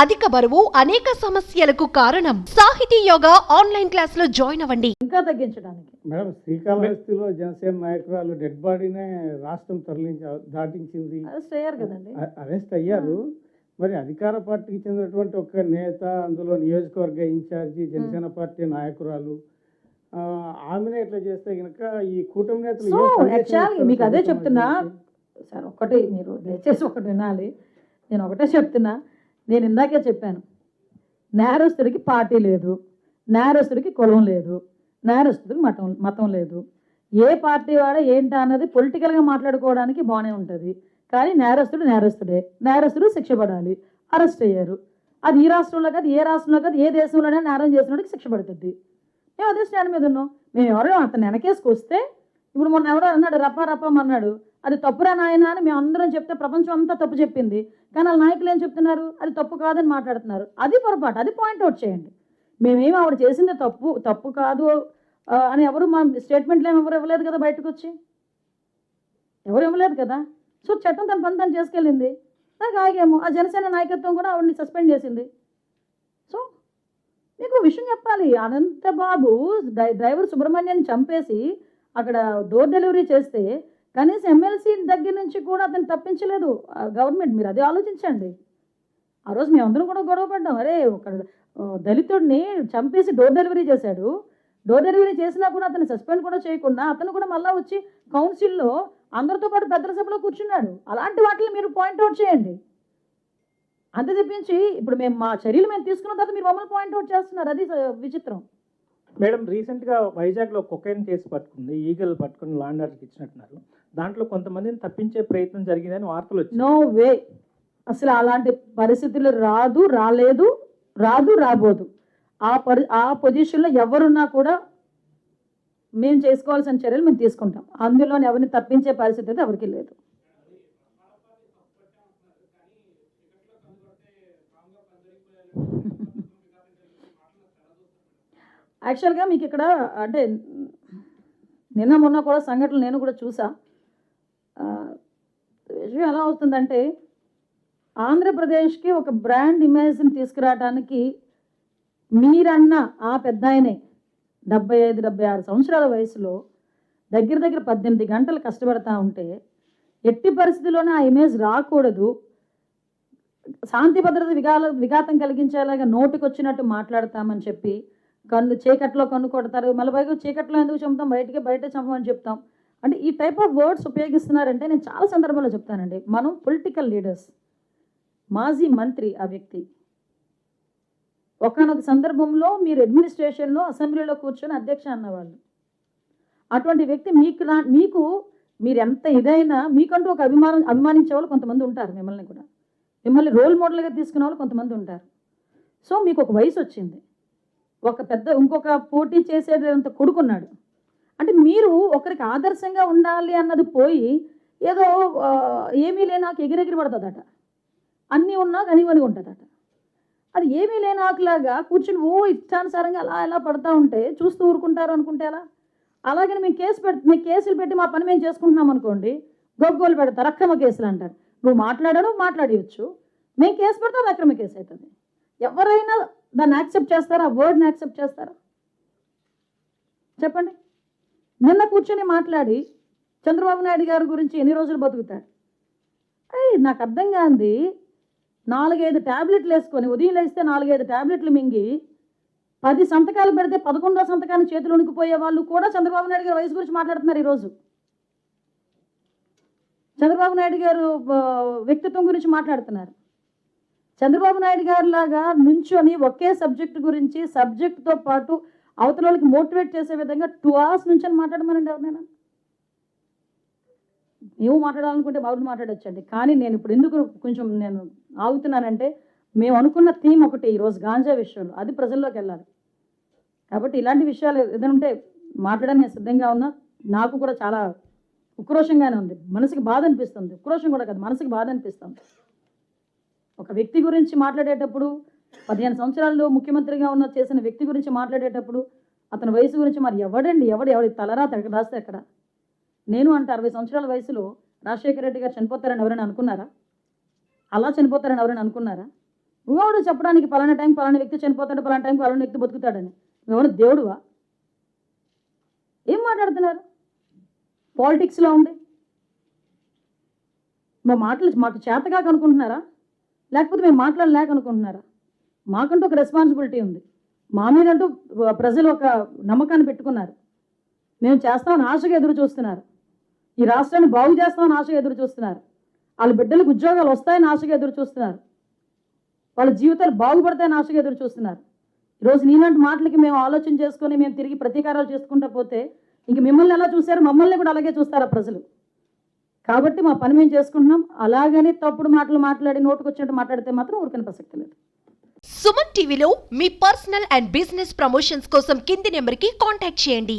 అధిక బరువు అనేక సమస్యలకు కారణం. సాహితీ యోగా ఆన్లైన్ క్లాసులో జాయిన్ అవ్వండి. ఇంకా తగ్గించడానికి. మేడం శ్రీకాళహస్తిలో జనసేన నాయకురాలు డెడ్ బాడీనే రాష్ట్రం తరలించి దాటించింది. అరెస్ట్ అయ్యారు కదండి. అ- అరెస్ట్ అయ్యారు. మరి అధికార పార్టీకి చెందినటువంటి ఒక నేత అందులో నియోజకవర్గ ఇన్ఛార్జి జనసేన పార్టీ నాయకురాలు. ఆ, ఆమెనే ఇట్లా చేస్తే గనక ఈ కూటమి నేతలు మీకు అదే చెప్తున్నా? సార్ ఒకటి మీరు దయచేసి ఒకటి వినాలి. నేను ఒకటే చెప్తున్నా. నేను ఇందాకే చెప్పాను. నేరస్తుడికి పార్టీ లేదు. నేరస్తుడికి కులం లేదు. నేరస్తుడికి మతం మతం లేదు. ఏ పార్టీ వాడ ఏంటా అన్నది పొలిటికల్గా మాట్లాడుకోవడానికి బాగానే ఉంటుంది. కానీ నేరస్తుడు నేరస్తుడే. నేరస్తుడు శిక్ష పడాలి. అరెస్ట్ అయ్యారు. అది ఈ రాష్ట్రంలో కాదు ఏ రాష్ట్రంలో కాదు ఏ దేశంలోనే నేరం చేసినోడికి శిక్ష పడుతుంది. మేము అదే స్టాండ్ మీద ఉన్నాం. మేము ఎవరో అతను వెనకేసుకొస్తే ఇప్పుడు మొన్న ఎవరో అన్నాడు రప్ప రప్పం అన్నాడు. అది తప్పురా నాయన అని మేము అందరం చెప్తే ప్రపంచం అంతా తప్పు చెప్పింది. కానీ వాళ్ళ నాయకులు ఏం చెప్తున్నారు? అది తప్పు కాదని మాట్లాడుతున్నారు. అది పొరపాటు. అది పాయింట్అవుట్ చేయండి. మేమేమి ఆవిడ చేసింది తప్పు తప్పు కాదు అని ఎవరు మా స్టేట్మెంట్లు ఏమి ఎవరు ఇవ్వలేదు కదా బయటకు వచ్చి ఎవరు ఇవ్వలేదు కదా? సో చట్టం తన పని తను చేసుకెళ్ళింది. నాకు ఆగేమో. ఆ జనసేన నాయకత్వం కూడా ఆవిడని సస్పెండ్ చేసింది. సో మీకు విషయం చెప్పాలి. అనంతబాబు డ్రైవర్ సుబ్రహ్మణ్యాన్ని చంపేసి అక్కడ డోర్ డెలివరీ చేస్తే కనీసం ఎమ్మెల్సీ దగ్గర నుంచి కూడా అతను తప్పించలేదు. గవర్నమెంట్ మీరు అదే ఆలోచించండి. ఆ రోజు మేమందరం కూడా గొడవ పడ్డాం. అరే ఒక దళితుడిని చంపేసి డోర్ డెలివరీ చేశాడు. డోర్ డెలివరీ చేసినా కూడా అతను సస్పెండ్ కూడా చేయకుండా అతను కూడా మళ్ళీ వచ్చి కౌన్సిల్లో అందరితో పాటు పెద్దల సభలో కూర్చున్నాడు. అలాంటి వాటిని మీరు పాయింట్అవుట్ చేయండి. అంతే చెప్పించి ఇప్పుడు మేము మా చర్యలు మేము తీసుకున్న తర్వాత మీరు మమ్మల్ని పాయింట్అవుట్ చేస్తున్నారు. అది విచిత్రం. మేడం రీసెంట్గా వైజాగ్లో కొకైన్ కేసు పట్టుకుంది ఈగల్ పట్టుకుని లాండర్కి ఇచ్చినట్టున్నారు. దాంట్లో కొంతమందిని తప్పించే ప్రయత్నం జరిగిందని వార్తలు వచ్చాయి. No way. అసలు అలాంటి పరిస్థితులు రాదు రాలేదు రాదు రాబోదు. ఆ పరి ఆ పొజిషన్లో ఎవరున్నా కూడా మేము చేసుకోవాల్సిన చర్యలు మేము తీసుకుంటాం. అందులో ఎవరిని తప్పించే పరిస్థితి అయితే ఎవరికి లేదు. యాక్చువల్గా మీకు ఇక్కడ అంటే నిన్న మొన్న కూడా సంఘటనలు నేను కూడా చూసా. విషయం ఎలా అవుతుందంటే ఆంధ్రప్రదేశ్కి ఒక బ్రాండ్ ఇమేజ్ని తీసుకురావడానికి మీరన్న ఆ పెద్ద ఆయనే డెబ్బై ఐదు డెబ్బై ఆరు సంవత్సరాల వయసులో దగ్గర దగ్గర పద్దెనిమిది గంటలు కష్టపడతా ఉంటే ఎట్టి పరిస్థితుల్లోనే ఆ ఇమేజ్ రాకూడదు. శాంతి భద్రత విఘాల విఘాతం కలిగించేలాగా నోటికొచ్చినట్టు మాట్లాడతామని చెప్పి కన్ను చీకట్లో కన్ను కొడతారు మళ్ళీ పైగా చీకట్లో ఎందుకు చంపుతాం? బయటికి బయట చంపమని చెప్తాం. అంటే ఈ టైప్ ఆఫ్ వర్డ్స్ ఉపయోగిస్తున్నారంటే నేను చాలా సందర్భాల్లో చెప్తానండి. మనం పొలిటికల్ లీడర్స్ మాజీ మంత్రి ఆ వ్యక్తి. ఒకనొక సందర్భంలో మీరు అడ్మినిస్ట్రేషన్లో అసెంబ్లీలో కూర్చొని అధ్యక్ష అన్నవాళ్ళు. అటువంటి వ్యక్తి మీకు మీకు మీరు ఎంత ఇదైనా మీకంటూ ఒక అభిమానం అభిమానించే వాళ్ళు కొంతమంది ఉంటారు మిమ్మల్ని కూడా. మిమ్మల్ని రోల్ మోడల్గా తీసుకునే వాళ్ళు కొంతమంది ఉంటారు. సో మీకు ఒక వయసు వచ్చింది. ఒక పెద్ద ఇంకొక పోటీ చేసేటంత కొడుకున్నాడు. అంటే మీరు ఒకరికి ఆదర్శంగా ఉండాలి అన్నది పోయి ఏదో ఏమీ లేనాకు ఎగిరెగిరి పడుతుందట. అన్నీ ఉన్నా కనివని ఉంటుందట. అది ఏమీ లేనాకులాగా కూర్చుని ఓ ఇష్టానుసారంగా అలా ఎలా పడతా ఉంటే చూస్తూ ఊరుకుంటారు అనుకుంటే ఎలా? అలాగని మేము కేసు పెట్టి మేము కేసులు పెట్టి మా పని మేము చేసుకుంటున్నాం అనుకోండి గొగ్గోలు పెడతారు అక్రమ కేసులు అంటారు. నువ్వు మాట్లాడాడు మాట్లాడవచ్చు మేము కేసు పెడితే అక్రమ కేసు అవుతుంది. ఎవరైనా దాన్ని యాక్సెప్ట్ చేస్తారా? ఆ వర్డ్ని యాక్సెప్ట్ చేస్తారా? చెప్పండి. నిన్న కూర్చొని మాట్లాడి చంద్రబాబు నాయుడు గారి గురించి ఎన్ని రోజులు బతుకుతాడు? అయ్యి నాకు అర్థం కాంది. నాలుగైదు ట్యాబ్లెట్లు వేసుకొని ఉదయం లేస్తే నాలుగైదు ట్యాబ్లెట్లు మింగి పది సంతకాలు పెడితే పదకొండో సంతకాన్ని చేతులు ఉనికిపోయే వాళ్ళు కూడా చంద్రబాబు నాయుడు గారి వయసు గురించి మాట్లాడుతున్నారు ఈరోజు. చంద్రబాబు నాయుడు గారు వ్యక్తిత్వం గురించి మాట్లాడుతున్నారు. చంద్రబాబు నాయుడు గారు లాగా నుంచొని ఒకే సబ్జెక్ట్ గురించి సబ్జెక్ట్తో పాటు అవతల వాళ్ళకి మోటివేట్ చేసే విధంగా టూ అవర్స్ నుంచి మాట్లాడమనండి ఎవరినైనా. ನೀವು మాట్లాడాలనుకుంటే బాబు మాట్లాడొచ్చండి. కానీ నేను ఇప్పుడు ఎందుకు కొంచెం నేను ఆగుతున్నానంటే మేము అనుకున్న థీమ్ ఒకటి ఈరోజు గాంజా విషయంలో అది ప్రజల్లోకి వెళ్ళాలి. కాబట్టి ఇలాంటి విషయాలు ఏదైనా ఉంటే మాట్లాడడానికి నేను సిద్ధంగా ఉన్నా. నాకు కూడా చాలా ఉక్రోషంగానే ఉంది. మనసుకి బాధ అనిపిస్తుంది. ఉక్రోషం కూడా కాదు మనసుకి బాధ అనిపిస్తుంది. ఒక వ్యక్తి గురించి మాట్లాడేటప్పుడు పదిహేను సంవత్సరాల్లో ముఖ్యమంత్రిగా ఉన్న చేసిన వ్యక్తి గురించి మాట్లాడేటప్పుడు అతని వయసు గురించి మరి ఎవడండి? ఎవడు? ఎవడి తలరా రాస్తే ఎక్కడ? నేను అంటే అరవై సంవత్సరాల వయసులో రాజశేఖర రెడ్డి గారు చనిపోతారని ఎవరైనా అనుకున్నారా? అలా చనిపోతారని ఎవరైనా అనుకున్నారా? నువ్వెవడు చెప్పడానికి పలానా టైం పలానా వ్యక్తి చనిపోతాడు పలానా టైం పలానా వ్యక్తి బతుకుతాడని. నువ్వెవడు దేవుడువా? ఏం మాట్లాడుతున్నారు? పాలిటిక్స్లో ఉండి? మా మాటలు మాకు చేతగా కనుక్కుంటున్నారా? లేకపోతే మేము మాట్లాడలేక అనుకుంటున్నారా మాకంటూ ఒక రెస్పాన్సిబిలిటీ ఉంది. మా మీదంటూ ప్రజలు ఒక నమ్మకాన్ని పెట్టుకున్నారు. మేము చేస్తామని ఆశగా ఎదురు చూస్తున్నారు. ఈ రాష్ట్రాన్ని బాగు చేస్తామని ఆశగా ఎదురు చూస్తున్నారు. వాళ్ళ బిడ్డలకు ఉద్యోగాలు వస్తాయని ఆశగా ఎదురు చూస్తున్నారు. వాళ్ళ జీవితాలు బాగుపడతాయని ఆశగా ఎదురు చూస్తున్నారు. ఈరోజు నీలాంటి మాటలకి మేము ఆలోచన చేసుకొని మేము తిరిగి ప్రతీకారాలు చేసుకుంటా పోతే ఇంక మిమ్మల్ని ఎలా చూశారు మమ్మల్ని కూడా అలాగే చూస్తారా ప్రజలు? కాబట్టి మా పని మేము చేసుకుంటున్నాం. అలాగని తప్పుడు మాటలు మాట్లాడి నోటుకు వచ్చినట్టు మాట్లాడితే మాత్రం ఊరికని ప్రసక్తి లేదు. సుమన్ టీవీలో మీ పర్సనల్ అండ్ బిజినెస్ ప్రమోషన్స్ కోసం కింది నెంబర్కి కాంటాక్ట్ చేయండి.